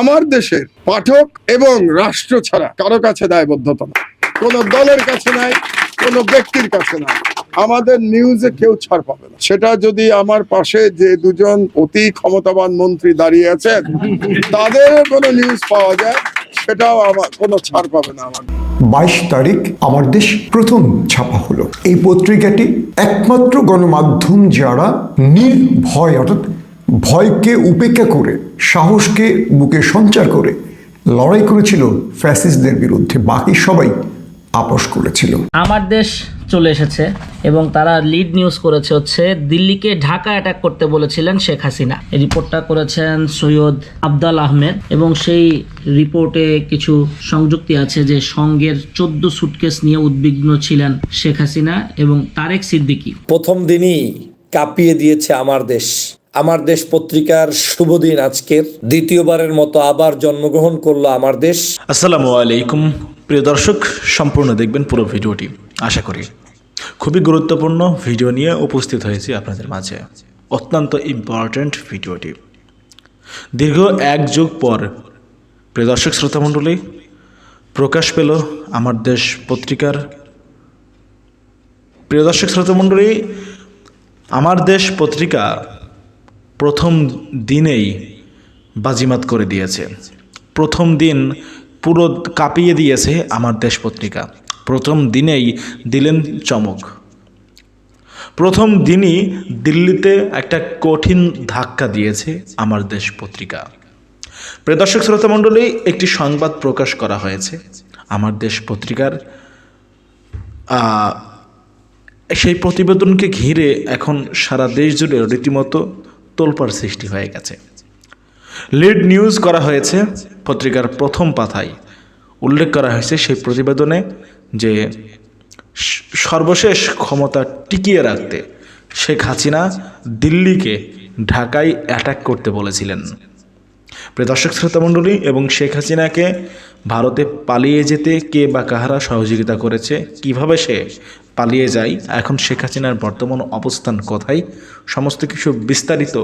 আমার দেশের পাঠক এবং রাষ্ট্র ছাড়া কারও কাছে দায়বদ্ধতা না কোনো দলের কাছে নাই, কোনো ব্যক্তির কাছে নাই। আমাদের নিউজে কেউ ছাড় পাবে না। সেটা যদি আমার পাশে যে দুজন অতি ক্ষমতাবান মন্ত্রী দাঁড়িয়ে আছেন, তাদের কোনো নিউজ পাওয়া যায়, সেটাও আমার কোনো ছাড় পাবে না আমার। বাইশ তারিখ আমার দেশ প্রথম ছাপা হলো। এই পত্রিকাটি একমাত্র গণমাধ্যম যারা নির্ভয়, অর্থাৎ ভয়কে উপেক্ষা করে সাহসকে বুকে সঞ্চার করে লড়াই করেছিল ফ্যাসিস্টদের বিরুদ্ধে বাকি সবাই আপোষ করেছিল। আমার দেশ চলে এসেছে এবং তারা লিড নিউজ করেছে হচ্ছে দিল্লিকে ঢাকা অ্যাটাক করতে বলেছিলেন শেখ হাসিনা। এই রিপোর্টটা করেছেন সৈয়দ আবদাল আহমেদ এবং সেই রিপোর্টে কিছু সংযুক্তি আছে যে সঙ্গের চোদ্দ সুটকেস নিয়ে উদ্বিগ্ন ছিলেন শেখ হাসিনা এবং তারেক সিদ্দিকী। প্রথম দিনই কাঁপিয়ে দিয়েছে আমার দেশ। আমার দেশ পত্রিকার শুভ দিন আজকের। দ্বিতীয়বারের মতো আবার জন্মগ্রহণ করল আমার দেশ। আসসালামু আলাইকুম। প্রিয় দর্শক, সম্পূর্ণ দেখবেন পুরো ভিডিওটি। আশা করি খুবই গুরুত্বপূর্ণ ভিডিও নিয়ে উপস্থিত হয়েছি আপনাদের মাঝে। অত্যন্ত ইম্পর্ট্যান্ট ভিডিওটি। দীর্ঘ এক যুগ পর, প্রিয় দর্শক, শ্রোতামণ্ডলী, প্রকাশ পেল আমার দেশ পত্রিকার। প্রিয় দর্শক, শ্রোতামণ্ডলী, আমার দেশ পত্রিকা প্রথম দিনেই বাজিমাত করে দিয়েছে। প্রথম দিন পুরো কাঁপিয়ে দিয়েছে আমার দেশ পত্রিকা প্রথম দিনেই দিলেন চমক। প্রথম দিনই দিল্লিতে একটা কঠিন ধাক্কা দিয়েছে আমার দেশ পত্রিকা প্রিয় দর্শক, শ্রোতা মণ্ডলী, একটি সংবাদ প্রকাশ করা হয়েছে। আমার দেশ পত্রিকার সেই প্রতিবেদনকে ঘিরে এখন সারা দেশ জুড়ে রীতিমতো তোলপাড় সৃষ্টি হয়ে গেছে। লিড নিউজ করা হয়েছে পত্রিকার প্রথম পাথায় উল্লেখ করা হয়েছে সেই প্রতিবেদনে যে সর্বশেষ ক্ষমতা টিকিয়ে রাখতে শেখ হাসিনা দিল্লিকে ঢাকায় অ্যাটাক করতে বলেছিলেন। প্রিয় দর্শক, শ্রোতামণ্ডলী এবং শেখ হাসিনাকে ভারতে পালিয়ে যেতে কে বা কাহারা সহযোগিতা করেছে, কীভাবে সে পালিয়ে যায়, এখন শেখ হাসিনার বর্তমান অবস্থান কোথায়, সমস্ত কিছু বিস্তারিত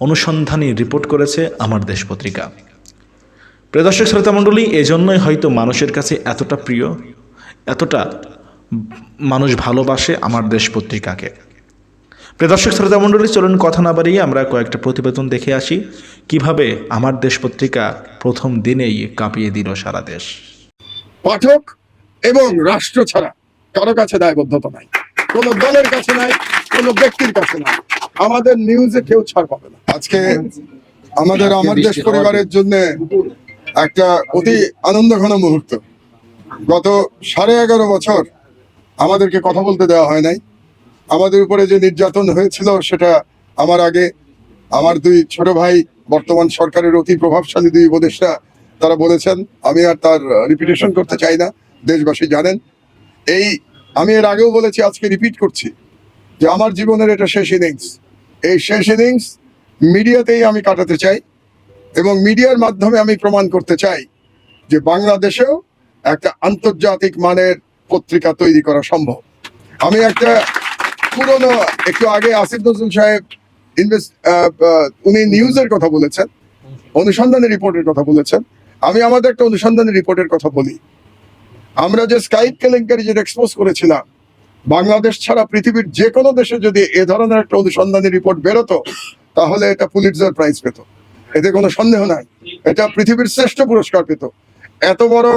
অনুসন্ধানী রিপোর্ট করেছে আমার দেশ পত্রিকা। প্রিয় দর্শক, শ্রোতামণ্ডলী, এজন্যই হয়তো মানুষের কাছে এতটা প্রিয়, এতটা মানুষ ভালোবাসে আমার দেশ পত্রিকাকে। দর্শক শ্রোতা মণ্ডলী চলুন কথা না বাড়িয়ে আমরা কয়েকটা প্রতিবেদন দেখে আসি। কীভাবে আমার দেশ পত্রিকা প্রথম দিনেই কাঁপিয়ে দিল সারা দেশ? পাঠক এবং রাষ্ট্র ছাড়া কারও কাছে দায়বদ্ধতা নাই। কোনো দলের কাছে নাই কোনো ব্যক্তির কাছে নাই। আমাদের নিউজে কেউ ছাড় পাবে না। আজকে আমাদের আমার দেশ পরিবারের জন্য একটা অতি আনন্দ ঘন মুহূর্ত। গত সাড়ে এগারো বছর আমাদেরকে কথা বলতে দেওয়া হয় নাই। আমাদের উপরে যে নির্যাতন হয়েছিল, সেটা আমার আগে আমার দুই ছোট ভাই, বর্তমান সরকারের অতি প্রভাবশালী দুই উপদেষ্টা, তারা বলেছেন, আমি আর তার রিপিটেশন করতে চাই না। দেশবাসী জানেন। এই, আমি এর আগেও বলেছি, আজকে রিপিট করছি, যে আমার জীবনের এটা শেষ ইনিংস এই শেষ ইনিংস মিডিয়াতেই আমি কাটাতে চাই এবং মিডিয়ার মাধ্যমে আমি প্রমাণ করতে চাই যে বাংলাদেশেও একটা আন্তর্জাতিক মানের পত্রিকা তৈরি করা সম্ভব। আমি একটা পুরনো, একটু আগে আসিফ নজরুল সাহেব ইনভেস্ট উনি নিউজের কথা বলেছেন, অনুসন্ধানী রিপোর্টের কথা বলেছেন। আমি আমাদের একটা অনুসন্ধানী রিপোর্টের কথা বলি। আমরা যে স্কাইপ কেলেঙ্কারি যেটা এক্সপোজ করেছিলাম, বাংলাদেশ ছাড়া পৃথিবীর যে কোনো দেশে যদি এ ধরনের একটা অনুসন্ধানী রিপোর্ট বেরোতো, তাহলে এটা পুলিটজার প্রাইজ পেত। এতে কোনো সন্দেহ নাই। এটা পৃথিবীর শ্রেষ্ঠ পুরস্কার পেত। এত বড়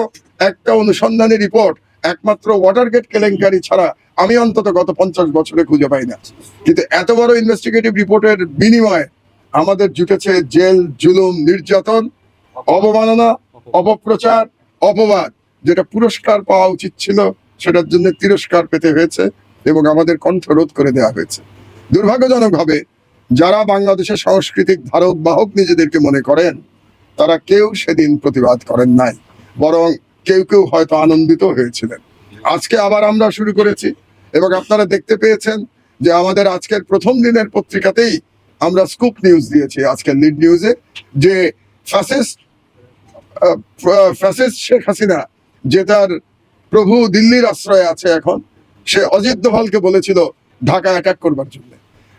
একটা অনুসন্ধানী রিপোর্ট একমাত্র ওয়াটার গেট কেলেঙ্কারি ছাড়া আমি অন্তত গত পঞ্চাশ বছরে খুঁজে পাই না। কিন্তু এত বড় ইনভেস্টিগেটিভ রিপোর্টের বিনিময়ে আমাদের জুটেছে জেল, জুলুম, নির্যাতন, অবমাননা, অপপ্রচার, অপবাদ, যেটা পুরস্কার পাওয়া উচিত ছিল, সেটার জন্য তিরস্কার পেতে হয়েছে এবং আমাদের কণ্ঠ রোধ করে দেওয়া হয়েছে। দুর্ভাগ্যজনকভাবে যারা বাংলাদেশের সাংস্কৃতিক ধারক বাহক নিজেদেরকে মনে করেন, তারা কেউ সেদিন প্রতিবাদ করেন নাই। বরং কেউ কেউ হয়তো আনন্দিত হয়েছিলেন। আজকে আবার আমরা শুরু করেছি এবং আপনারা দেখতে পেয়েছেন যে আমাদের আজকের প্রথম দিনের পত্রিকাতেই আমরা স্কুপ নিউজ দিয়েছি আজকের লিড নিউজে, যে ফ্যাসিস্ট শেখ হাসিনা, যে তার প্রভু দিল্লির আশ্রয়ে আছে এখন, সে অজিত দোভালকে বলেছিল ঢাকা অ্যাটাক করবার জন্য।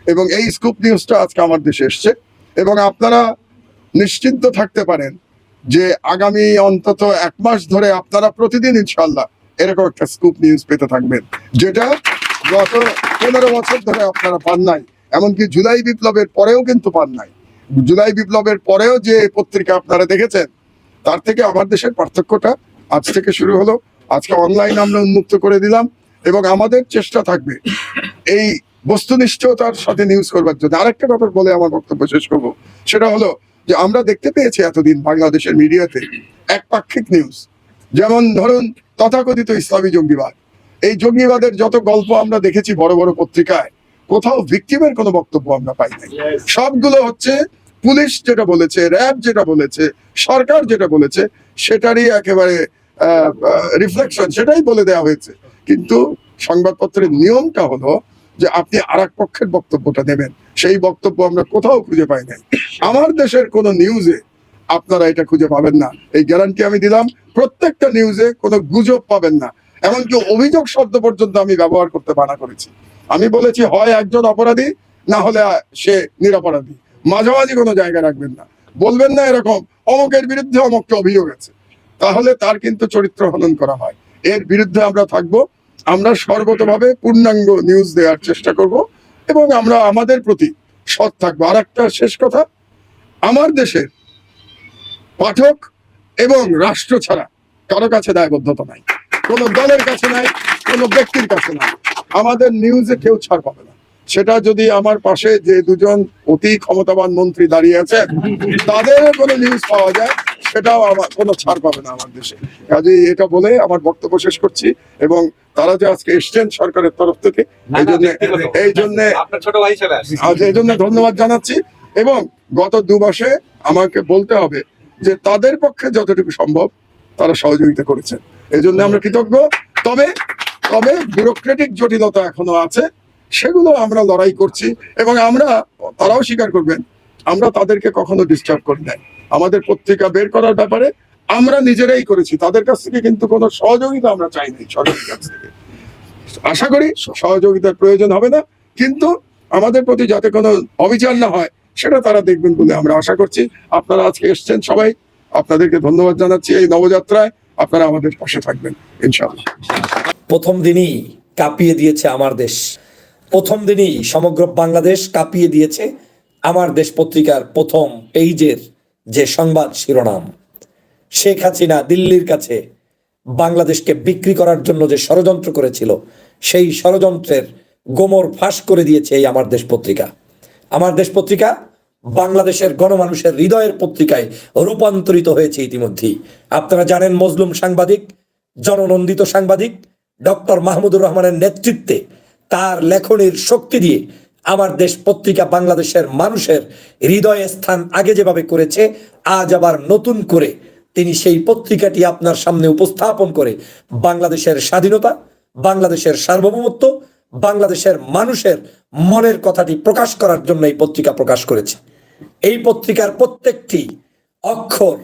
এবং এই স্কুপ নিউজটা আজকে আমার দেশে এসছে। এবং আপনারা নিশ্চিন্ত থাকতে পারেন যে আগামী অন্তত এক মাস ধরে আপনারা প্রতিদিন ইনশাল্লাহ এরকম একটা স্কুপ নিউজ পেতে থাকবেন। যেটা গত পনেরো বছর ধরে আপনারা পান নাই, এমনকি জুলাই বিপ্লবের পরেও কিন্তু পান নাই। জুলাই বিপ্লবের পরেও যে পত্রিকা আপনারা দেখেছেন, তার থেকে আমার দেশের পার্থক্যটা আজ থেকে শুরু হলো। আজকে অনলাইন আমরা উন্মুক্ত করে দিলাম এবং আমাদের চেষ্টা থাকবে এই বস্তুনিষ্ঠতার সাথে নিউজ করবার জন্য। আরেকটা কথা বলে আমার বক্তব্য শেষ করব, সেটা হলো যে আমরা দেখতে পেয়েছি এতদিন বাংলাদেশের মিডিয়াতে একপাক্ষিক নিউজ যেমন ধরুন, তথাকথিত ইসলামী জঙ্গিবাদ। এই জঙ্গিবাদের যত গল্প আমরা দেখেছি বড় বড় পত্রিকায়, কোথাও ভিকটিমের কোনো বক্তব্য আমরা পাই নাই। সবগুলো হচ্ছে পুলিশ যেটা বলেছে, র্যাব যেটা বলেছে, সরকার যেটা বলেছে, সেটারই একেবারে রিফ্লেকশন সেটাই বলে দেওয়া হয়েছে। কিন্তু সংবাদপত্রের নিয়মটা হলো যে আপনি আর পক্ষের বক্তব্যটা দেবেন। সেই বক্তব্য আমরা কোথাও খুঁজে পাই নাই। আমার দেশের কোনো নিউজে আপনারা এটা খুঁজে পাবেন না। এই গ্যারান্টি আমি দিলাম, প্রত্যেকটা নিউজে কোনো গুজব পাবেন না। এমনকি অভিযোগ শব্দ পর্যন্ত আমি ব্যবহার করতে মানা করেছি। আমি বলেছি, হয় একজন অপরাধী, না হলে সে নিরপরাধী। মাঝামাঝি কোনো জায়গা রাখবেন না। বলবেন না এরকম, অমকের বিরুদ্ধে অমককে অভিযোগ আছে। তাহলে তার কিন্তু চরিত্র হনন করা হয়। এর বিরুদ্ধে আমরা থাকব। আমরা সর্বতভাবে পূর্ণাঙ্গ নিউজ দেওয়ার চেষ্টা করব এবং আমরা আমাদের প্রতি সৎ থাকব। আর একটা শেষ কথা, আমার দেশের পাঠক এবং রাষ্ট্র ছাড়া কারও কাছে দায়বদ্ধতা নাই। কোনো দলের কাছে নাই, কোনো ব্যক্তির কাছে নাই। আমাদের নিউজে কেউ ছাড় পাবে না। সেটা যদি আমার পাশে যে দুজন অতি ক্ষমতাবান মন্ত্রী দাঁড়িয়ে আছেন তাদের কোনো নিউজ পাওয়া যায় সেটাও আমার কোনো ছাড় পাবে না আমার দেশে। কাজে এটা বলে আমার বক্তব্য শেষ করছি এবং তারা যে আজকে এসছেন সরকারের তরফ থেকে এই জন্য এই জন্য এই জন্য ধন্যবাদ জানাচ্ছি এবং গত দু মাসে আমাকে বলতে হবে যে তাদের পক্ষে যতটুকু সম্ভব তারা সহযোগিতা করেছেন। এই জন্য আমরা কৃতজ্ঞ। তবে তবে ব্যুরোক্রেটিক জটিলতা এখনও আছে। সেগুলো আমরা লড়াই করছি এবং আমরা, তারাও স্বীকার করবেন, আমরা তাদেরকে কখনো ডিস্টার্ব করি নাই। আমাদের পত্রিকা বের করার ব্যাপারে আমরা নিজেরাই করেছি, তাদের কাছ থেকে কিন্তু কোনো সহযোগিতা আমরা চাইনি সরকারের কাছ থেকে। আশা করি সহযোগিতার প্রয়োজন হবে না, কিন্তু আমাদের প্রতি যাতে কোনো অবিচার না হয়, সেটা তারা দেখবেন বলে আমরা আশা করছি। আপনারা আজকে এসছেন সবাই, আপনাদেরকে ধন্যবাদ জানাচ্ছি এই নবযাত্রায়, আপনারা আমাদের পাশে থাকবেন, ইনশাআল্লাহ। প্রথম দিনই কাঁপিয়ে দিয়েছে আমার দেশ। প্রথম দিনই সমগ্র বাংলাদেশ কাঁপিয়ে দিয়েছে আমার দেশ পত্রিকার প্রথম পেজের যে সংবাদ শিরোনাম। শেখ হাসিনা দিল্লির কাছে বাংলাদেশকে বিক্রি করার জন্য যে ষড়যন্ত্র করেছিল, সেই ষড়যন্ত্রের গোমর ফাঁস করে দিয়েছে এই আমার দেশ পত্রিকা। আমার দেশ পত্রিকা বাংলাদেশের গণমানুষের হৃদয়ের পত্রিকায় রূপান্তরিত হয়েছে ইতিমধ্যেই। আপনারা জানেন মজলুম সাংবাদিক, জননন্দিত সাংবাদিক, ডক্টর মাহমুদুর রহমানের নেতৃত্বে তার লেখনির শক্তি দিয়ে আমার দেশ পত্রিকা বাংলাদেশের মানুষের হৃদয়ে স্থান আগে যেভাবে করেছে, আজ আবার নতুন করে তিনি সেই পত্রিকাটি আপনার সামনে উপস্থাপন করে। বাংলাদেশের স্বাধীনতা, বাংলাদেশের সার্বভৌমত্ব, বাংলাদেশের মানুষের মনের কথাটি প্রকাশ করার জন্য এই পত্রিকা প্রকাশ করেছে। এই পত্রিকার প্রত্যেকটি অক্ষর,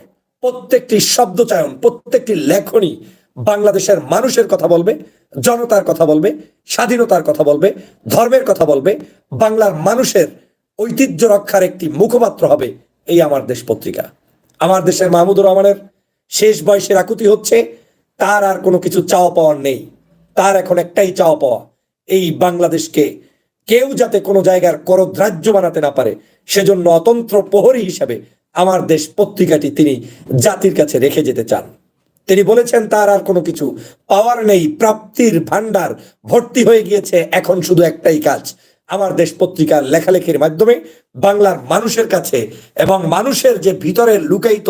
প্রত্যেকটি শব্দচয়ন প্রত্যেকটি লেখনী বাংলাদেশের মানুষের কথা বলবে, জনতার কথা বলবে, স্বাধীনতার কথা বলবে, ধর্মের কথা বলবে, বাংলার মানুষের ঐতিহ্য রক্ষার একটি মুখপাত্র হবে এই আমার দেশ পত্রিকা। আমার দেশের মাহমুদুর রহমানের শেষ বয়সের আকুতি হচ্ছে, তার আর কোনো কিছু চাওয়া পাওয়ার নেই। তার এখন একটাই চাওয়া পাওয়া, এই বাংলাদেশকে কেউ যাতে কোনো জায়গার করদ্রাজ্য বানাতে না পারে, সেজন্য অতন্ত্র প্রহরী হিসাবে আমার দেশ পত্রিকাটি তিনি জাতির কাছে রেখে যেতে চান। তিনি বলেছেন, তার আর কোনো কিছু পাওয়ার নেই, প্রাপ্তির ভান্ডার ভর্তি হয়ে গিয়েছে, এখন শুধু একটাই কাজ, আমার দেশ পত্রিকার লেখালেখির মাধ্যমে বাংলার মানুষের কাছে এবং মানুষের যে ভিতরে লুকায়িত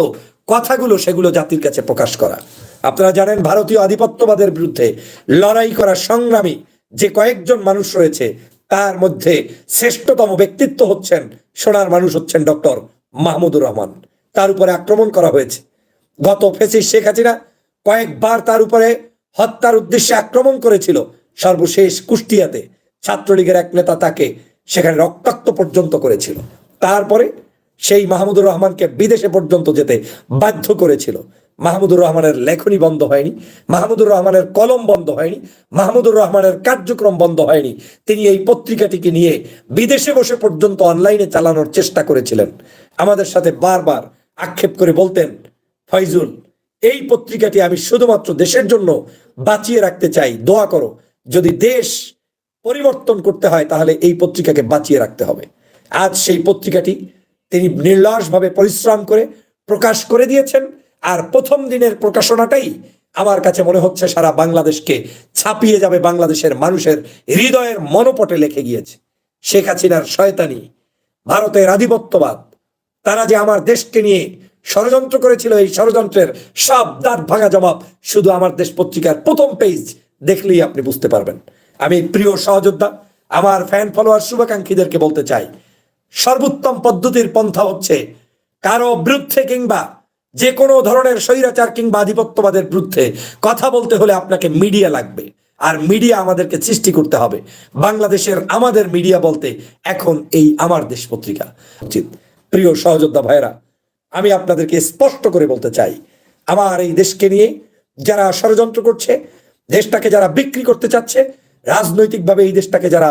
কথাগুলো, সেগুলো জাতির কাছে প্রকাশ করা। আপনারা জানেন, ভারতীয় আধিপত্যবাদের বিরুদ্ধে লড়াই করা সংগ্রামী যে কয়েকজন মানুষ রয়েছে, তার মধ্যে শ্রেষ্ঠতম ব্যক্তিত্ব হচ্ছেন, সোনার মানুষ হচ্ছেন ডক্টর মাহমুদুর রহমান। তার উপরে আক্রমণ করা হয়েছে। গত ফেসিস শেখ হাসিনা কয়েকবার তার উপরে হত্যার উদ্দেশ্যে আক্রমণ করেছিল সর্বশেষ কুষ্টিয়াতে। ছাত্রলীগের এক নেতা তাকে সেখানে রক্তাক্ত পর্যন্ত করেছিল। তারপরে সেই মাহমুদুর রহমানকে বিদেশে পর্যন্ত যেতে বাধ্য করেছিল। মাহমুদুর রহমানের লেখনী বন্ধ হয়নি, মাহমুদুর রহমানের কলম বন্ধ হয়নি, মাহমুদুর রহমানের কার্যক্রম বন্ধ হয়নি। তিনি এই পত্রিকাটিকে নিয়ে বিদেশে বসে পর্যন্ত অনলাইনে চালানোর চেষ্টা করেছিলেন। আমাদের সাথে বারবার আক্ষেপ করে বলতেন, ফয়জুল এই পত্রিকাটি আমি শুধুমাত্র দেশের জন্য বাঁচিয়ে রাখতে চাই। দোয়া করো, যদি দেশ পরিবর্তন করতে হয়, তাহলে এই পত্রিকাকে বাঁচিয়ে রাখতে হবে। আজ সেই পত্রিকাটি তিনি নির্লসভাবে পরিশ্রম করে প্রকাশ করে দিয়েছেন, আর প্রথম দিনের প্রকাশনাটাই আমার কাছে মনে হচ্ছে সারা বাংলাদেশকে ছাপিয়ে যাবে, বাংলাদেশের মানুষের হৃদয়ের মনোপটে লেখে গিয়েছে। শেখ হাসিনার শয়তানি, ভারতের আধিপত্যবাদ, তারা যে আমার দেশকে নিয়ে ষড়যন্ত্র করেছিল এই ষড়যন্ত্রের সব দাঁত ভাঙা জবাব শুধু আমার দেশ পত্রিকার প্রথম পেজ দেখলেই আপনি বুঝতে পারবেন। আমি প্রিয় সহযোদ্ধা, আমার ফ্যান ফলোয়ার শুভাকাঙ্ক্ষীদেরকে বলতে চাই, সর্বোত্তম পদ্ধতির পন্থা হচ্ছে কারও বিরুদ্ধে কিংবা যে কোনো ধরনের স্বৈরাচার কিংবা আধিপত্যবাদের বিরুদ্ধে কথা বলতে হলে আপনাকে মিডিয়া লাগবে। আর মিডিয়া আমাদেরকে সৃষ্টি করতে হবে। বাংলাদেশের আমাদের মিডিয়া বলতে এখন এই আমার দেশ পত্রিকা। উচিত। প্রিয় সহযোদ্ধা ভাইরা আমি আপনাদেরকে স্পষ্ট করে বলতে চাই, আমার এই দেশকে নিয়ে যারা ষড়যন্ত্র করছে, দেশটাকে যারা বিক্রি করতে চাচ্ছে, রাজনৈতিকভাবে এই দেশটাকে যারা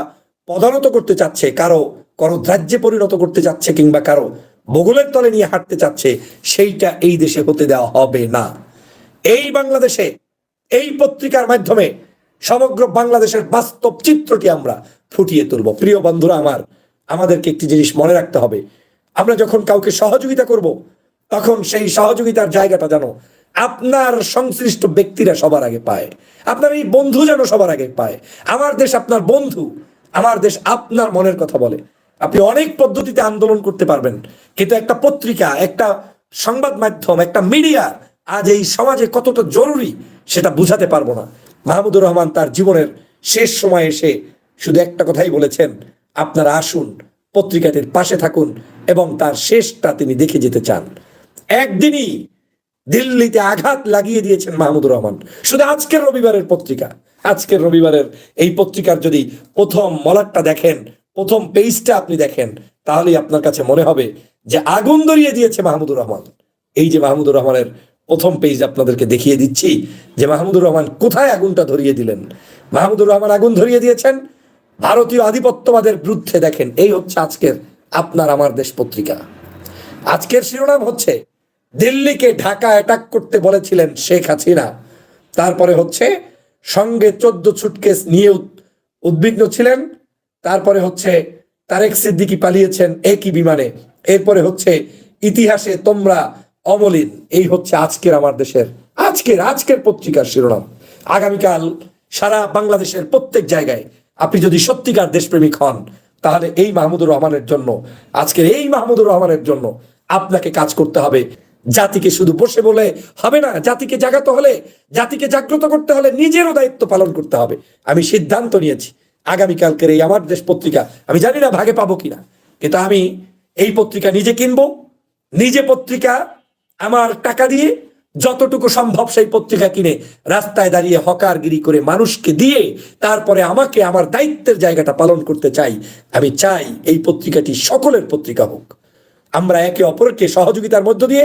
পদানত করতে চাচ্ছে, কারও কারও রাজ্যে পরিণত করতে চাচ্ছে কিংবা কারও বগলের তলে নিয়ে হাঁটতে চাচ্ছে, সেইটা এই দেশে হতে দেওয়া হবে না। এই বাংলাদেশে, এই পত্রিকার মাধ্যমে সমগ্র বাংলাদেশের বাস্তব চিত্রটি আমরা ফুটিয়ে তুলব। প্রিয় বন্ধুরা আমার, আমাদেরকে একটি জিনিস মনে রাখতে হবে আমরা যখন কাউকে সহযোগিতা করব, তখন সেই সহযোগিতার জায়গাটা যেন আপনার সংশ্লিষ্ট ব্যক্তিরা সবার আগে পায়। আপনার এই বন্ধু যেন সবার আগে পায়। আমার দেশ আপনার বন্ধু, আমার দেশ আপনার মনের কথা বলে। আপনি অনেক পদ্ধতিতে আন্দোলন করতে পারবেন, কিন্তু একটা পত্রিকা, একটা সংবাদ মাধ্যম, একটা মিডিয়া আজ এই সমাজে কতটা জরুরি সেটা বুঝাতে পারব না। মাহমুদুর রহমান তার জীবনের শেষ সময় এসে শুধু একটা কথাই বলেছেন, আপনারা আসুন পত্রিকাটির পাশে থাকুন এবং তার শেষটা তিনি দেখে যেতে চান। একদিনই দিল্লিতে আঘাত লাগিয়ে দিয়েছেন মাহমুদুর রহমান। শুধু আজকের রবিবারের পত্রিকা, আজকের রবিবারের এই পত্রিকার যদি প্রথম মলাটটা দেখেন, প্রথম পেজটা আপনি দেখেন, তাহলেই আপনার কাছে মনে হবে যে আগুন ধরিয়ে দিয়েছে মাহমুদুর রহমান। এই যে মাহমুদুর রহমানের প্রথম পেজ আপনাদেরকে দেখিয়ে দিচ্ছি যে মাহমুদুর রহমান কোথায় আগুনটা ধরিয়ে দিলেন? মাহমুদুর রহমান আগুন ধরিয়ে দিয়েছেন ভারতীয় আধিপত্যবাদের বিরুদ্ধে দেখেন, এই হচ্ছে আজকের আপনার, আমার দেশ পত্রিকা। আজকের শিরোনাম হচ্ছে, দিল্লিকে ঢাকা অ্যাটাক করতে বলেছিলেন শেখ হাসিনা। তারপরে হচ্ছে, সঙ্গে চোদ্দ সুটকেস নিয়ে উদ্বিগ্ন ছিলেন। তারপরে হচ্ছে, তারেক সিদ্দিকি পালিয়েছেন একই বিমানে। এরপরে হচ্ছে, ইতিহাসে তোমরা অমলিন। এই হচ্ছে আজকের আমার দেশের, আজকের আজকের পত্রিকার শিরোনাম। আগামীকাল সারা বাংলাদেশের প্রত্যেক জায়গায় আপনি যদি সত্যিকার দেশপ্রেমিক হন, তাহলে এই মাহমুদুর রহমানের জন্য, আজকের এই মাহমুদুর রহমানের জন্য আপনাকে কাজ করতে হবে। জাতিকে শুধু বসে বলে হবে না, জাতিকে জাগাতে হলে, জাতিকে জাগ্রত করতে হলে নিজেরও দায়িত্ব পালন করতে হবে। আমি সিদ্ধান্ত নিয়েছি, আগামীকালকের এই আমার দেশ পত্রিকা, আমি জানি না ভাগে পাবো কিনা, কিন্তু আমি এই পত্রিকা নিজে কিনবো, নিজে পত্রিকা আমার টাকা দিয়ে যতটুকু সম্ভব সেই পত্রিকা কিনে রাস্তায় দাঁড়িয়ে হকারগিরি করে মানুষকে দিয়ে তারপরে আমাকে আমার দায়িত্বের জায়গাটা পালন করতে চাই। আমি চাই এই পত্রিকাটি সকলের পত্রিকা হোক। আমরা একে অপরকে সহযোগিতার মধ্য দিয়ে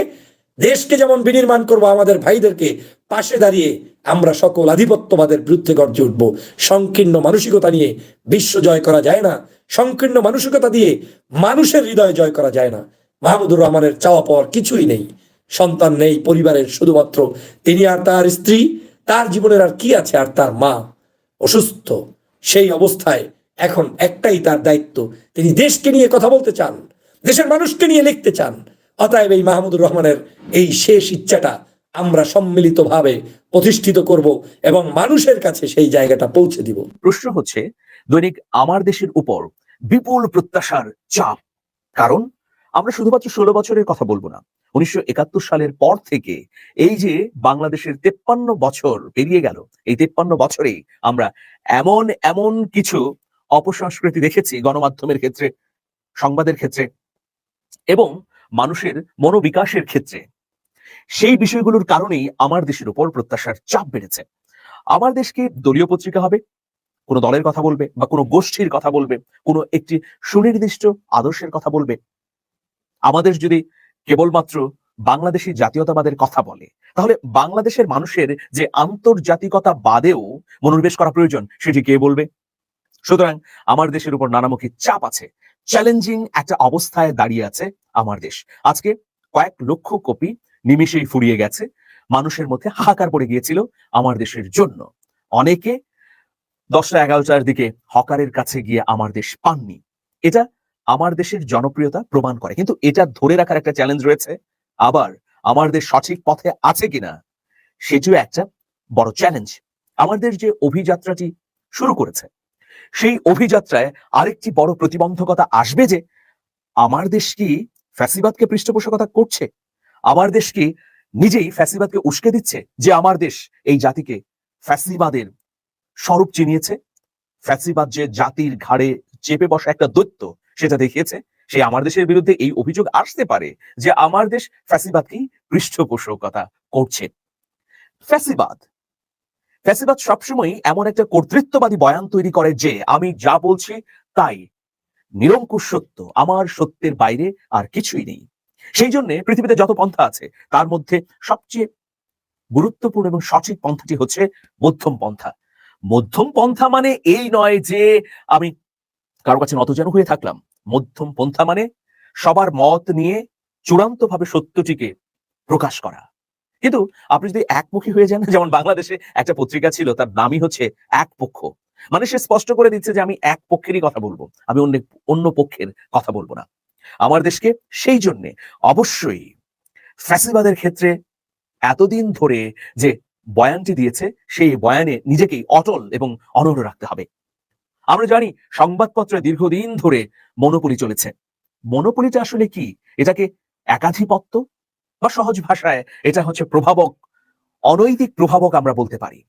দেশকে যেমন বিনির্মাণ করব, আমাদের ভাইদেরকে পাশে দাঁড়িয়ে আমরা সকল আধিপত্যবাদের বিরুদ্ধে গর্জে উঠব। সংকীর্ণ মানসিকতা নিয়ে বিশ্ব জয় করা যায় না। সংকীর্ণ মানসিকতা দিয়ে মানুষের হৃদয় জয় করা যায় না। মাহমুদুর রহমানের চাওয়া পাওয়ার কিছুই নেই। সন্তান নেই পরিবারের শুধুমাত্র। তিনি আর তার স্ত্রী, তার জীবনের আর কি আছে আর তার মা? অসুস্থ। সেই অবস্থায় এখন একটাই তার দায়িত্ব। তিনি দেশকে নিয়ে কথা বলতে চান, দেশের মানুষকে নিয়ে লিখতে চান। অতএব এই মাহমুদুর রহমানের এই শেষ ইচ্ছাটা আমরা সম্মিলিতভাবে প্রতিষ্ঠিত করব এবং মানুষের কাছে সেই জায়গাটা পৌঁছে দিব। প্রশ্ন হচ্ছে, দৈনিক আমার দেশের উপর বিপুল প্রত্যাশার চাপ। কারণ আমরা শুধুমাত্র ষোলো বছরের কথা বলব না উনিশশো একাত্তর সালের পর থেকে এই যে বাংলাদেশের তেপ্পান্ন বছর পেরিয়ে গেল, এই তেপ্পান্ন বছরে আমরা এমন এমন কিছু অপসংস্কৃতি দেখেছি গণমাধ্যমের ক্ষেত্রে, সংবাদের ক্ষেত্রে এবং মানুষের মনোবিকাশের ক্ষেত্রে। সেই বিষয়গুলোর কারণেই আমার দেশের উপর প্রত্যাশার চাপ বেড়েছে। আমার দেশকে দলীয় পত্রিকা হবে, কোনো দলের কথা বলবে বা কোনো গোষ্ঠীর কথা বলবে, কোনো একটি সুনির্দিষ্ট আদর্শের কথা বলবে। আমাদের যদি কেবলমাত্র বাংলাদেশি জাতীয়তাবাদের কথা বলে। তাহলে বাংলাদেশের মানুষের যে আন্তর্জাতিকতা বাদেও মনোনিবেশ করা প্রয়োজন, সেটি কে বলবে? সুতরাং আমার দেশের উপর নানামুখী চাপ আছে। চ্যালেঞ্জিং একটা অবস্থায় দাঁড়িয়ে আছে আমার দেশ। আজকে কয়েক লক্ষ কপি নিমিষেই ফুরিয়ে গেছে। মানুষের মধ্যে হাহাকার পড়ে গিয়েছিল আমার দেশের জন্য। অনেকে দশটা এগারোটার দিকে হকারের কাছে গিয়ে আমার দেশ পাননি। এটা আমার দেশের জনপ্রিয়তা প্রমাণ করে। কিন্তু এটা ধরে রাখার একটা চ্যালেঞ্জ রয়েছে। আবার আমার দেশ সঠিক পথে আছে কিনা, সেটিও একটা বড় চ্যালেঞ্জ আমাদের যে অভিযাত্রাটি শুরু করেছে, সেই অভিযাত্রায় আরেকটি বড় প্রতিবন্ধকতা আসবে যে, আমার দেশ কি ফ্যাসিবাদকে পৃষ্ঠপোষকতা করছে? আমার দেশ কি নিজেই ফ্যাসিবাদকে উস্কে দিচ্ছে যে আমার দেশ এই জাতিকে ফ্যাসিবাদের স্বরূপ চিনিয়েছে? ফ্যাসিবাদ যে জাতির ঘাড়ে চেপে বসা একটা দৈত্য সেটা দেখিয়েছে সেই আমার দেশের বিরুদ্ধে এই অভিযোগ আসতে পারে যে আমার দেশ ফ্যাসিবাদকেই পৃষ্ঠপোষকতা করছে। ফ্যাসিবাদ। ফ্যাসিবাদ সবসময় এমন একটা কর্তৃত্ববাদী বয়ান তৈরি করে যে আমি যা বলছি তাই। নিরঙ্কুশ সত্য, আমার সত্যের বাইরে আর কিছুই নেই। সেই জন্য পৃথিবীতে যত পন্থা আছে, তার মধ্যে সবচেয়ে গুরুত্বপূর্ণ এবং সঠিক পন্থাটি হচ্ছে মধ্যম পন্থা। মধ্যম পন্থা মানে এই নয় যে আমি কারও কাছে নতজানু হয়ে থাকলাম। মধ্যম পন্থা মানে সবার মত নিয়ে চূড়ান্তভাবে সত্যটিকে প্রকাশ করা। কিন্তু আপনি যদি একমুখী হয়ে যান, যেমন বাংলাদেশে একটা পত্রিকা ছিল, তার নামই হচ্ছে এক পক্ষ। মানে সে স্পষ্ট করে দিচ্ছে যে আমি এক পক্ষেরই কথা বলব। আমি অন্য অন্য পক্ষের কথা বলব না। আমার দেশকে সেই জন্যে অবশ্যই ফ্যাসিবাদের ক্ষেত্রে এতদিন ধরে যে বয়ানটি দিয়েছে, সেই বয়ানে নিজেকেই অটল এবং অনড় রাখতে হবে। আমরা জানি সংবাদপত্রে দীর্ঘদিন ধরে মনোপলি চলেছে। মনোপলিটা আসলে কি? এটাকে একাধিপত্য? বা সহজ ভাষায় এটা হচ্ছে প্রভাবক, অনৈতিক প্রভাবক আমরা বলতে পারি।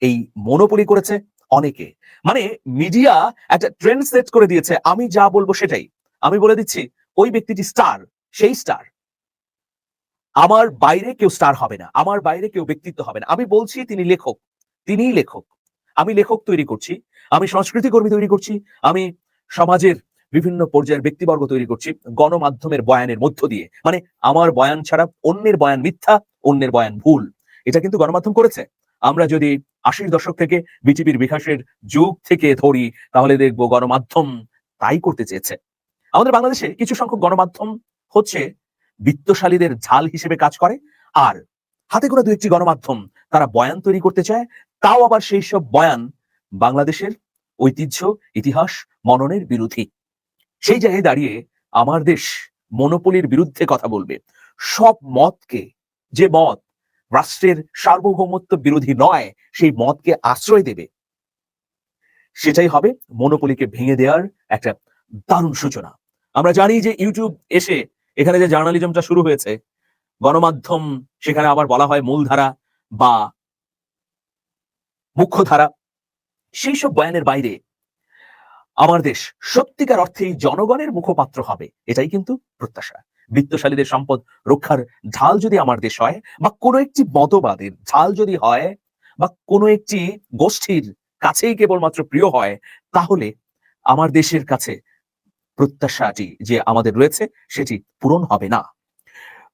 এই মনোপলি করেছে অনেকে। মানে মিডিয়া একটা ট্রেন্ড সেট করে দিয়েছে, আমি যা বলব সেটাই। আমি বলে দিচ্ছি, ওই ব্যক্তিটি স্টার সেই স্টার আমার বাইরে কেউ স্টার হবে না, আমার বাইরে কেউ ব্যক্তিত্ব হবে না। আমি বলছি তিনি লেখক, তিনিই লেখক। আমি লেখক তৈরি করছি আমি সংস্কৃতি কর্মী তৈরি করছি, আমি সমাজের বিভিন্ন পর্যায়ের ব্যক্তিবর্গ তৈরি করছি, গণমাধ্যমের বয়ানের মধ্য দিয়ে। মানে আমার বয়ান ছাড়া অন্যের বয়ান মিথ্যা, অন্যের বয়ান ভুল। এটা কিন্তু গণমাধ্যম করেছে। আমরা যদি আশির দশক থেকে বিটিভির বিকাশের যুগ থেকে ধরি, তাহলে দেখব গণমাধ্যম তাই করতে চেয়েছে। আমাদের বাংলাদেশে কিছু সংখ্যক গণমাধ্যম হচ্ছে বিত্তশালীদের ঝাল হিসেবে কাজ করে, আর হাতে গোনা দু একটি গণমাধ্যম তারা বয়ান তৈরি করতে চায়, তাও আবার সেই সব বয়ান বাংলাদেশের ঐতিহ্য, ইতিহাস, মননের বিরোধী। সেই জায়গায় দাঁড়িয়ে আমার দেশ মনোপলির বিরুদ্ধে কথা বলবে। সব মতকে, যে মত রাষ্ট্রের সার্বভৌমত্ব বিরোধী নয়, সেই মতকে আশ্রয় দেবে। সেটাই হবে মনোপলিকে ভেঙে দেওয়ার একটা দারুণ সূচনা। আমরা জানি যে ইউটিউব এসে এখানে যে জার্নালিজমটা শুরু হয়েছে, গণমাধ্যম সেখানে আবার বলা হয় মূলধারা বা মুখ্যধারা। সেই সব বয়ানের বাইরে আমার দেশ সত্যিকার অর্থেই জনগণের মুখপাত্র হবে, এটাই কিন্তু প্রত্যাশা। বিত্তশালীদের সম্পদ রক্ষার ঢাল যদি আমার দেশ হয় বা কোনো একটি মতবাদের ঢাল যদি হয় বা কোনো একটি গোষ্ঠীর কাছেই কেবলমাত্র প্রিয় হয়, তাহলে আমার দেশের কাছে প্রত্যাশাটি যে আমাদের রয়েছে সেটি পূরণ হবে না।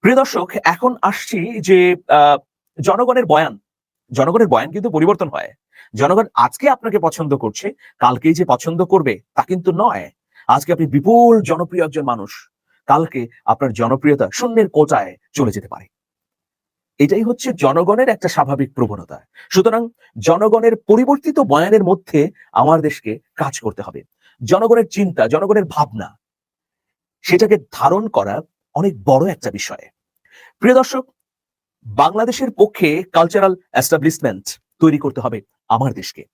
প্রিয় দর্শক, এখন আসছি যে জনগণের বয়ান জনগণের বয়ান কিন্তু পরিবর্তন হয়। জনগণ আজকে আপনাকে পছন্দ করছে, কালকেই যে পছন্দ করবে তা কিন্তু নয়। আজকে আপনি বিপুল জনপ্রিয় একজন মানুষ, কালকে আপনার জনপ্রিয়তা শূন্যের কোটায় চলে যেতে পারে। এটাই হচ্ছে জনগণের একটা স্বাভাবিক প্রবণতা। সুতরাং জনগণের পরিবর্তিত বয়ানের মধ্যে আমার দেশকে কাজ করতে হবে। জনগণের চিন্তা, জনগণের ভাবনা, সেটাকে ধারণ করা অনেক বড় একটা বিষয়। প্রিয় দর্শক, বাংলাদেশের পক্ষে কালচারাল এস্টাবলিশমেন্ট তৈরি করতে হবে। আমার দেশকে।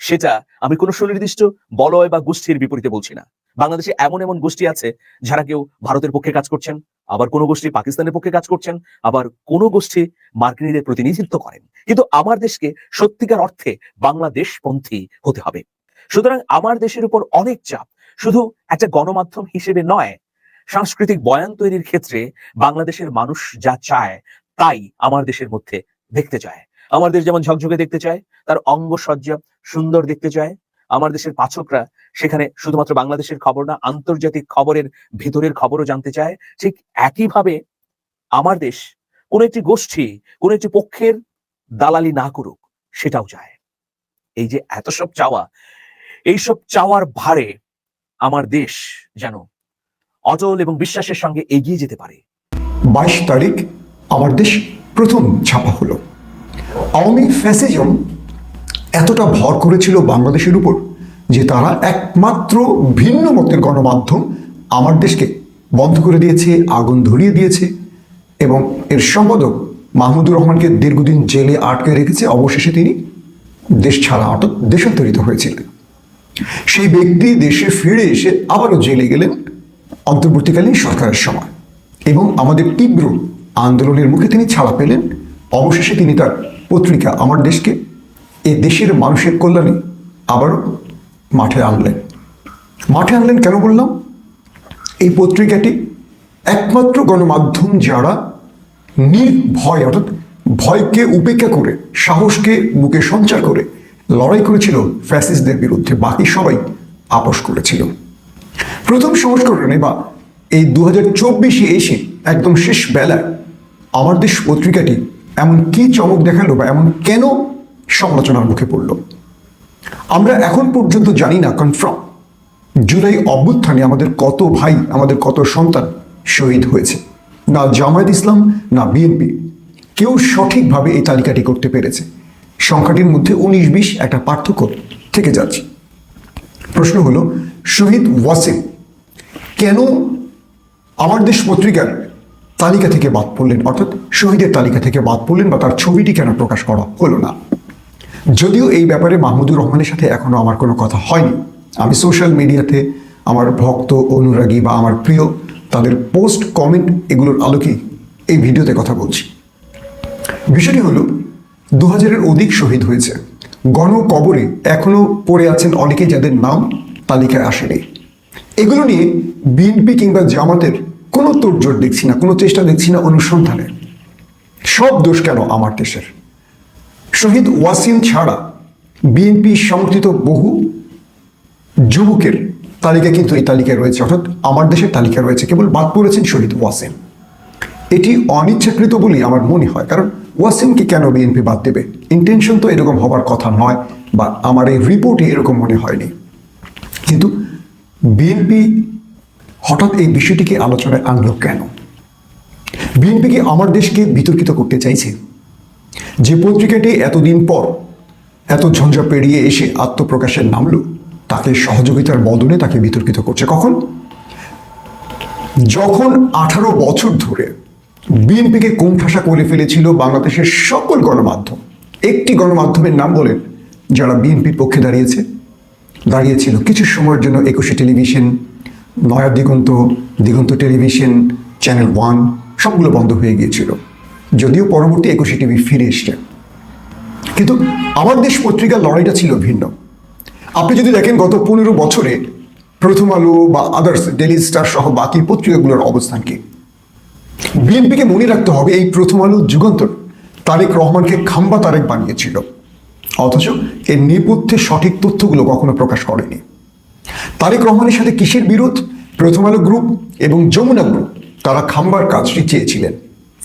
সেটা আমি কোনো সুনির্দিষ্ট বলয় বা গোষ্ঠীর বিপরীতে বলছি না। বাংলাদেশে এমন এমন গোষ্ঠী আছে যারা কেউ ভারতের পক্ষে কাজ করছেন, আবার কোনো গোষ্ঠী পাকিস্তানের পক্ষে কাজ করছেন, আবার কোনো গোষ্ঠী মার্কিনীদের প্রতিনিধিত্ব করেন। কিন্তু আমার দেশকে সত্যিকার অর্থে বাংলাদেশপন্থী হতে হবে। সুতরাং আমার দেশের উপর অনেক চাপ। শুধু একটা গণমাধ্যম হিসেবে নয়, সাংস্কৃতিক বয়ান তৈরির ক্ষেত্রে বাংলাদেশের মানুষ যা চায়, তাই আমার দেশের মধ্যে দেখতে চায়। আমার দেশ যেমন ঝকঝকে দেখতে চায়, তার অঙ্গ সজ্জা সুন্দর দেখতে চায়। আমার দেশের পাচকরা সেখানে শুধুমাত্র বাংলাদেশের খবর না, আন্তর্জাতিক খবরের ভেতরের খবরও জানতে চায়। ঠিক একইভাবে আমার দেশ কোন একটি গোষ্ঠী, কোন একটি পক্ষের দালালি না করুক, সেটাও চায়। এই যে এত সব চাওয়া এইসব চাওয়ার ভারে আমার দেশ যেন অটল এবং বিশ্বাসের সঙ্গে এগিয়ে যেতে পারে। বাইশ তারিখ আমার দেশ প্রথম ছাপা হলো। আওয়ামী ফ্যাসিজম এতটা ভর করেছিল বাংলাদেশের উপর যে তারা একমাত্র ভিন্ন মতের গণমাধ্যম আমার দেশকে বন্ধ করে দিয়েছে, আগুন ধরিয়ে দিয়েছে এবং এর সম্পাদক মাহমুদুর রহমানকে দীর্ঘদিন জেলে আটকে রেখেছে। অবশেষে তিনি দেশ ছাড়া অর্থাৎ দেশান্তরিত হয়েছিলেন। সেই ব্যক্তি দেশে ফিরে এসে আবারও জেলে গেলেন অন্তর্বর্তীকালীন সরকারের সময় এবং আমাদের তীব্র আন্দোলনের মুখে তিনি ছাড়া পেলেন। অবশেষে তিনি তার পত্রিকা আমার দেশকে, এ দেশের মানুষের কল্যাণে আবারও মাঠে আনলেন। মাঠে আনলেন কেন বললাম? এই পত্রিকাটি একমাত্র গণমাধ্যম যারা নির্ভয়, অর্থাৎ ভয়কে উপেক্ষা করে, সাহসকে বুকে সঞ্চার করে লড়াই করেছিল ফ্যাসিস্টদের বিরুদ্ধে, বাকি সবাই আপোষ করেছিল। প্রথম সংস্করণে বা এই দু হাজার চব্বিশে এসে একদম শেষ বেলায় আমার দেশ পত্রিকাটি এমন কি চমক দেখাল বা এমন কেন সমালোচনার মুখে পড়ল? আমরা এখন পর্যন্ত জানি না কনফার্ম জুলাই অভ্যুত্থানে আমাদের কত ভাই, আমাদের কত সন্তান শহীদ হয়েছে। না জামায়াত ইসলাম, না বিএনপি। কেউ সঠিকভাবে এই তালিকাটি করতে পেরেছে। সংখ্যাটির মধ্যে উনিশ বিশ একটা পার্থক্য থেকে যাচ্ছে। প্রশ্ন হলো, শহীদ ওয়াসিম, কেন আমার দেশ পত্রিকার তালিকা থেকে বাদ পড়লেন, অর্থাৎ শহীদের তালিকা থেকে বাদ পড়লেন বা তার ছবিটি কেন প্রকাশ করা হলো না। যদিও এই ব্যাপারে মাহমুদুর রহমানের সাথে এখনও আমার কোনো কথা হয়নি। আমি সোশ্যাল মিডিয়াতে আমার ভক্ত অনুরাগী বা আমার প্রিয় তাদের পোস্ট, কমেন্ট এগুলোর আলোকেই এই ভিডিওতে কথা বলছি। বিষয়টি হলো দু হাজারের অধিক শহীদ হয়েছে। গণ কবরে এখনও পড়ে আছেন অনেকে যাদের নাম তালিকায় আসেনি। এগুলো নিয়ে বিএনপি কিংবা জামাতের কোনো তোড়জোড় দেখছি না, কোনো চেষ্টা দেখছি না অনুসন্ধানে। সব দোষ কেন আমার দেশের? শহীদ ওয়াসিম ছাড়া বিএনপি সমর্থিত বহু যুবকের তালিকা কিন্তু এই তালিকায় রয়েছে, অর্থাৎ আমার দেশের তালিকা রয়েছে, কেবল বাদ পড়েছেন শহীদ ওয়াসিম। এটি অনিচ্ছাকৃত বলেই আমার মনে হয়, কারণ ওয়াসিমকে কেন বিএনপি বাদ দেবে? ইন্টেনশন তো এরকম হবার কথা নয়, বা আমার এই রিপোর্টে এরকম মনে হয়নি। কিন্তু বিএনপি হঠাৎ এই বিষয়টিকে আলোচনায় আনলো কেন? বিএনপি কি আমার দেশকে বিতর্কিত করতে চাইছে? যে পত্রিকাটি এতদিন পর এত ঝঞ্ঝা পেরিয়ে এসে আত্মপ্রকাশের নামল তাকে সহযোগিতার বদলে তাকে বিতর্কিত করছে কখন? যখন আঠারো বছর ধরে বিএনপিকে কোণঠাসা করে ফেলেছিল বাংলাদেশের সকল গণমাধ্যম, একটি গণমাধ্যমের নাম বলেন যারা বিএনপির পক্ষে দাঁড়িয়েছে, দাঁড়িয়েছিল কিছু সময়ের জন্য Ekushey television Naya Diganta Diganta television, channel one, সবগুলো বন্ধ হয়ে গিয়েছিল। যদিও পরবর্তী একুশে টিভি ফিরে এসছে। কিন্তু আমার দেশ পত্রিকার লড়াইটা ছিল ভিন্ন। আপনি যদি দেখেন গত পনেরো বছরে প্রথম আলো বা আদার্স ডেলি স্টার সহ বাকি পত্রিকাগুলোর অবস্থান কি? বিএনপিকে মনে রাখতে হবে, এই প্রথম আলো যুগান্তর তারেক রহমানকে খাম্বা তারেক বানিয়েছিল। অথচ এর নেপথ্যে সঠিক তথ্যগুলো কখনো প্রকাশ করেনি। তারেক রহমানের সাথে কিসের বিরোধ? প্রথম আলো গ্রুপ এবং যমুনা গ্রুপ তারা খাম্বার কাজটি চেয়েছিলেন।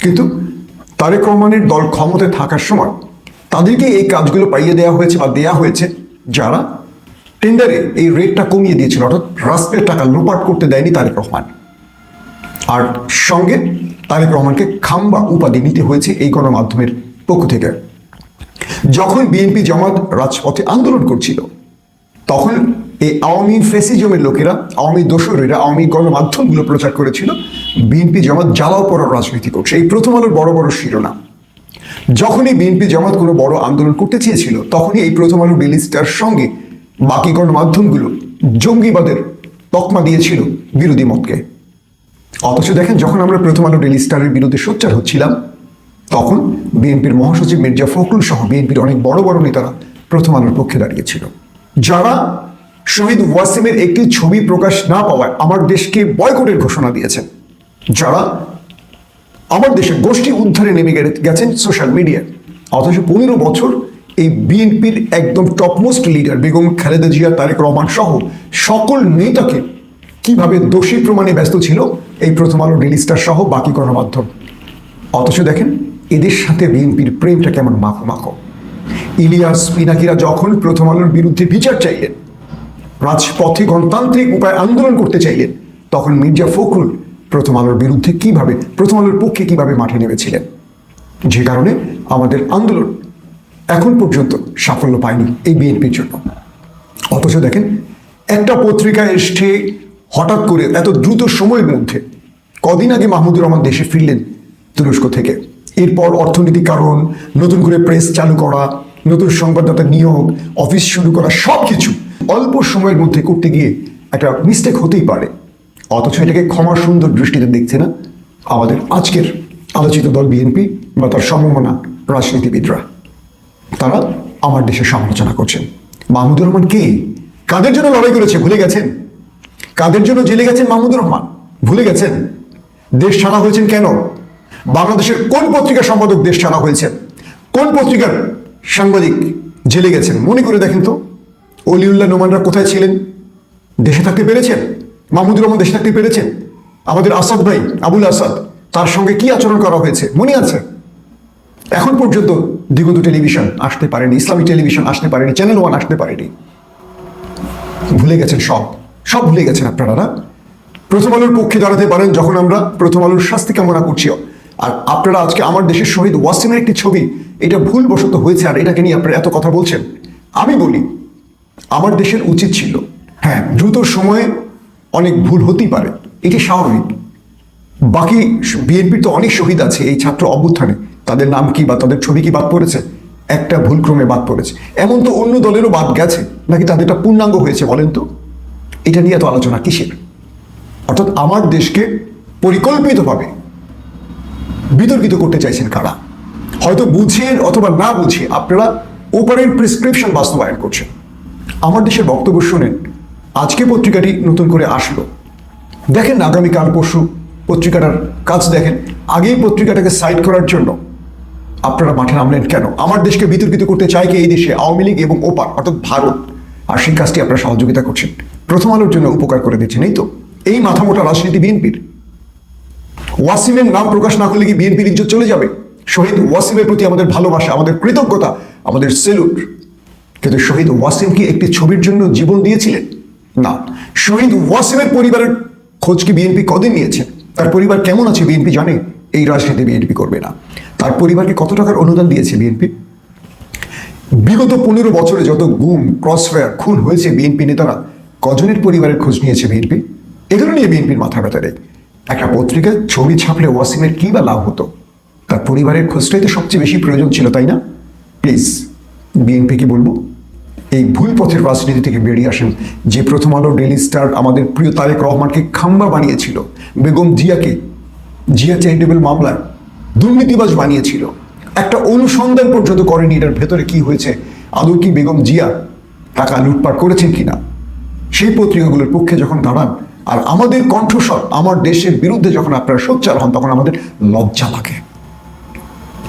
কিন্তু তারেক রহমানের দল ক্ষমতায় থাকার সময় তাদেরকে এই কাজগুলো পাইয়ে দেওয়া হয়েছে বা দেওয়া হয়েছে, যারা টেন্ডারে এই রেটটা কমিয়ে দিয়েছিল, অর্থাৎ রাষ্ট্রের টাকা লোপাট করতে দেয়নি তারেক রহমান। আর সঙ্গে তারেক রহমানকে খাম্বা উপাধি নিতে হয়েছে এই গণমাধ্যমের পক্ষ থেকে। যখন বিএনপি জামাত রাজপথে আন্দোলন করছিল, তখন এই আওয়ামী ফেসিজমের লোকেরা, আওয়ামী দোসরেরা, আওয়ামী গণমাধ্যমগুলো প্রচার করেছিল, বিএনপি জামাত জ্বালাও পড়ার রাজনীতি করছে। এই প্রথম আলোর বড় বড় শিরোনাম। যখনই বিএনপি জামাত কোনো বড় আন্দোলন করতে চেয়েছিল, তখনই এই প্রথম আলো ডেলি স্টার সঙ্গে বাকি গণমাধ্যমগুলো জঙ্গিবাদের তকমা দিয়েছিল বিরোধী মতকে। অথচ দেখেন, যখন আমরা প্রথম আলো ডেলি স্টারের বিরুদ্ধে সোচ্চার হচ্ছিলাম, তখন বিএনপির মহাসচিব মির্জা ফখরুল সহ বিএনপির অনেক বড় বড় নেতারা প্রথম আলোর পক্ষে দাঁড়িয়েছিল। যারা শহীদ ওয়াসিমের একটি ছবি প্রকাশ না পাওয়ায় আমার দেশকে বয়কটের ঘোষণা দিয়েছেন যারা আমার দেশে গোষ্ঠী উদ্ধারে নেমে গেছেন সোশ্যাল মিডিয়ায়। অথচ পনেরো বছর এই বিএনপির একদম টপমোস্ট লিডার বেগম খালেদা জিয়া, তারেক রহমান সহ সকল নেতাকে কীভাবে দোষী প্রমাণে ব্যস্ত ছিল, এই প্রথম আলো ডেলি সহ বাকি গণমাধ্যম। অথচ দেখেন, এদের সাথে বিএনপির প্রেমটা কেমন মাখো মাখো। ইলিয়াস পিনাকিরা যখন প্রথম আলোর বিরুদ্ধে বিচার চাইলেন রাজপথে গণতান্ত্রিক উপায় আন্দোলন করতে চাইলেন, তখন মির্জা ফখরুল প্রথম আলোর বিরুদ্ধে কীভাবে, প্রথম আলোর পক্ষে কীভাবে মাঠে নেমেছিলেন? যে কারণে আমাদের আন্দোলন এখন পর্যন্ত সাফল্য পায়নি এই বিএনপির জন্য। অথচ দেখেন, একটা পত্রিকা এসছে হঠাৎ করে এত দ্রুত সময়ের মধ্যে কদিন আগে মাহমুদুর রহমান দেশে ফিরলেন তুরস্ক থেকে। এরপর অর্থনৈতিক কারণ, নতুন করে প্রেস চালু করা, নতুন সংবাদদাতা নিয়োগ, অফিস শুরু করা সব কিছু অল্প সময়ের মধ্যে করতে গিয়ে একটা মিস্টেক হতেই পারে। অথচ এটাকে ক্ষমা সুন্দর দৃষ্টিতে দেখছে না আমাদের আজকের আলোচিত দল বিএনপি বা তার সমমনা রাজনীতিবিদরা। তারা আমার দেশের সমালোচনা করছেন। মাহমুদুর রহমান কে? কাদের জন্য লড়াই করেছে? ভুলে গেছেন? কাদের জন্য জেলে গেছেন মাহমুদুর রহমান? ভুলে গেছেন? দেশ ছাড়া হয়েছেন কেন? বাংলাদেশের কোন পত্রিকার সম্পাদক দেশ ছাড়া হয়েছেন কোন পত্রিকার সাংবাদিক জেলে গেছেন? মনে করে দেখেন তো। অলিউল্লাহ নোমানরা কোথায় ছিলেন? দেশে থাকতে পেরেছেন? মাহমুদুর রহমান দেশে থাকতে পেরেছেন? আমাদের আসাদ ভাই, আবুল আসাদ, তার সঙ্গে কি আচরণ করা হয়েছে? মনে আছে? এখন পর্যন্ত দিগন্ত টেলিভিশন আসতে পারেনি, ইসলামী টেলিভিশন আসতে পারেনি, চ্যানেল ওয়ান আসতে পারেনি। ভুলে গেছেন সব। সব ভুলে গেছেন আপনারা, না? প্রথম আলোর পক্ষে দাঁড়াতে পারেন যখন আমরা প্রথম আলোর শাস্তি কামনা করছি। আর আপনারা আজকে আমার দেশের শহীদ ওয়াসিমের একটি ছবি, এটা ভুলবশত হয়েছে আর এটাকে নিয়ে আপনারা এত কথা বলছেন। আমি বলি আমার দেশের উচিত ছিল। হ্যাঁ দ্রুত সময়ে অনেক ভুল হতেই পারে। এটি স্বাভাবিক। বাকি বিএনপির তো অনেক শহীদ আছে, এই ছাত্র অভ্যুত্থানে। তাদের নাম কি বা তাদের ছবি কি বাদ পড়েছে? একটা ভুলক্রমে বাদ পড়েছে। এমন তো অন্য দলেরও বাদ গেছে, নাকি তাদেরটা পূর্ণাঙ্গ হয়েছে বলেন তো? এটা নিয়ে তো আলোচনা কিসের? অর্থাৎ আমার দেশকে পরিকল্পিতভাবে বিতর্কিত করতে চাইছেন কারা? হয়তো বুঝে অথবা না বুঝে আপনারা ওপারের প্রেসক্রিপশন বাস্তবায়ন করছেন। আমার দেশের বক্তব্য শোনেন, আজকে পত্রিকাটি নতুন করে আসলো। দেখেন আগামীকাল পরশু পত্রিকাটার কাজ দেখেন, আগেই পত্রিকাটাকে সাইড করার জন্য আপনারা মাঠে নামলেন কেন? আমার দেশকে বিতর্কিত করতে চায় কি এই দেশে? আওয়ামী লীগ এবং ওপার, অর্থাৎ ভারত। আর সেই কাজটি আপনারা সহযোগিতা করছেন। প্রথম আলোর জন্য উপকার করে দিচ্ছেন, এই তো? এই মাথামোটা রাজনীতি বিএনপির। ওয়াসিমের নাম প্রকাশ না করলে কি বিএনপির ইজ্জত চলে যাবে? শহীদ ওয়াসিমের প্রতি আমাদের ভালোবাসা, আমাদের কৃতজ্ঞতা, আমাদের সেলুট। কিন্তু শহীদ ওয়াসিম কি একটি ছবির জন্য জীবন দিয়েছিলেন? না। শহীদ ওয়াসিমের পরিবারের খোঁজ কি বিএনপি কদিন নিয়েছে? তার পরিবার কেমন আছে বিএনপি জানে? এই রাজনীতি বিএনপি করবে না। তার পরিবারকে কত টাকার অনুদান দিয়েছে বিএনপি? বিগত পনেরো বছরে যত গুম, ক্রসফায়ার, খুন হয়েছে বিএনপি নেতারা, কজনের পরিবারের খোঁজ নিয়েছে বিএনপি? এগুলো নিয়ে বিএনপির মাথা ব্যথা নেই। একটা পত্রিকায় ছবি ছাপলে ওয়াসিমের কী বা লাভ হতো? তার পরিবারের খোঁজটাই তো সবচেয়ে বেশি প্রয়োজন ছিল, তাই না? প্লিজ, বিএনপিকে বলব। এই ভুল পথের রাজনীতি থেকে বেরিয়ে আসেন, যে প্রথম আলো ডেলি স্টার আমাদের প্রিয় তারেক রহমানকে খাম্বা বানিয়েছিল, বেগম জিয়াকে, জিয়া চ্যারিটেবল মামলায় দুর্নীতিবাজ বানিয়েছিল। একটা অনুসন্ধান পর্যন্ত করেনি, এটার ভেতরে কি হয়েছে, আদৌ কি বেগম জিয়া টাকা লুটপাট করেছেন কিনা? সেই পত্রিকাগুলোর পক্ষে যখন দাঁড়ান, আর আমাদের কণ্ঠস্বর আমার দেশের বিরুদ্ধে যখন আপনারা সোচ্চার হন, তখন আমাদের লজ্জা লাগে।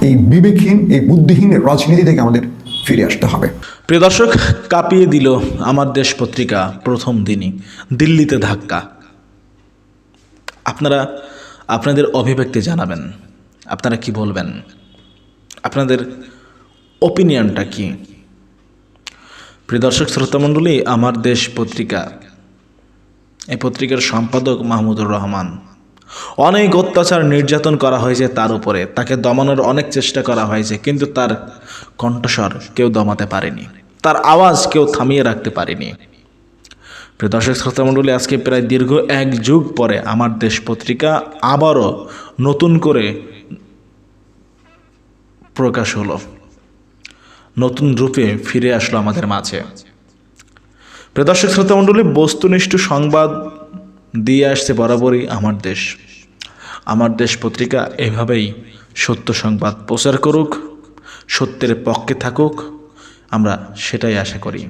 এই বিবেকহীন, এই বুদ্ধিহীন রাজনীতি থেকে আমাদের ফিরে আসতে হবে। প্রিয় দর্শক, কাঁপিয়ে দিল আমার দেশ পত্রিকা প্রথম দিনই, দিল্লিতে ধাক্কা। আপনারা আপনাদের অভিব্যক্তি জানাবেন। আপনারা কি বলবেন? আপনাদের ওপিনিয়নটা কি? প্রিয় দর্শক শ্রোতামণ্ডলী আমার দেশ পত্রিকা, এই পত্রিকার সম্পাদক মাহমুদুর রহমান। অনেক অত্যাচার নির্যাতন করা হয়েছে তার উপরে। তাকে দমানোর অনেক চেষ্টা করা হয়েছে, কিন্তু তার কণ্ঠস্বর কেউ দমাতে পারেনি। তার আওয়াজ কেউ থামিয়ে রাখতে পারেনি। প্রিয় দর্শক, শ্রোতামণ্ডলী, আজকে প্রায় দীর্ঘ এক যুগ পরে আমার দেশ পত্রিকা আবারও নতুন করে প্রকাশ হলো। নতুন রূপে ফিরে আসলো আমাদের মাঝে। প্রিয় দর্শক, শ্রোতামণ্ডলী, বস্তুনিষ্ঠ সংবাদ দিয়ে আসছে বরাবরই আমার দেশ। আমার দেশ পত্রিকা এভাবেই সত্য সংবাদ প্রচার করুক। সত্যের পক্ষে থাকুক, আমরা সেটাই আশা করি।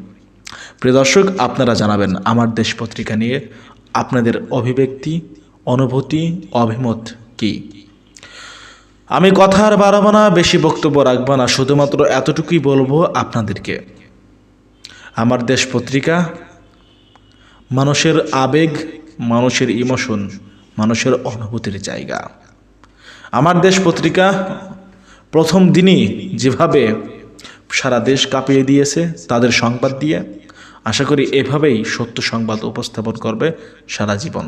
প্রিয় দর্শক, আপনারা জানাবেন আমার দেশ পত্রিকা নিয়ে আপনাদের অভিব্যক্তি, অনুভূতি, অভিমত কি? আমি কথা আর বাড়াবো না বেশি বক্তব্য রাখব না, শুধুমাত্র এতটুকুই বলব আপনাদেরকে। আমার দেশ পত্রিকা, মানুষের আবেগ, মানুষের ইমোশন, মানুষের অনুভূতির জায়গা। আমার দেশ পত্রিকা প্রথম দিনই যেভাবে সারা দেশ কাঁপিয়ে দিয়েছে, তাদের সংবাদ দিয়ে, আশা করি এভাবেই সত্য সংবাদ উপস্থাপন করবে সারা জীবন।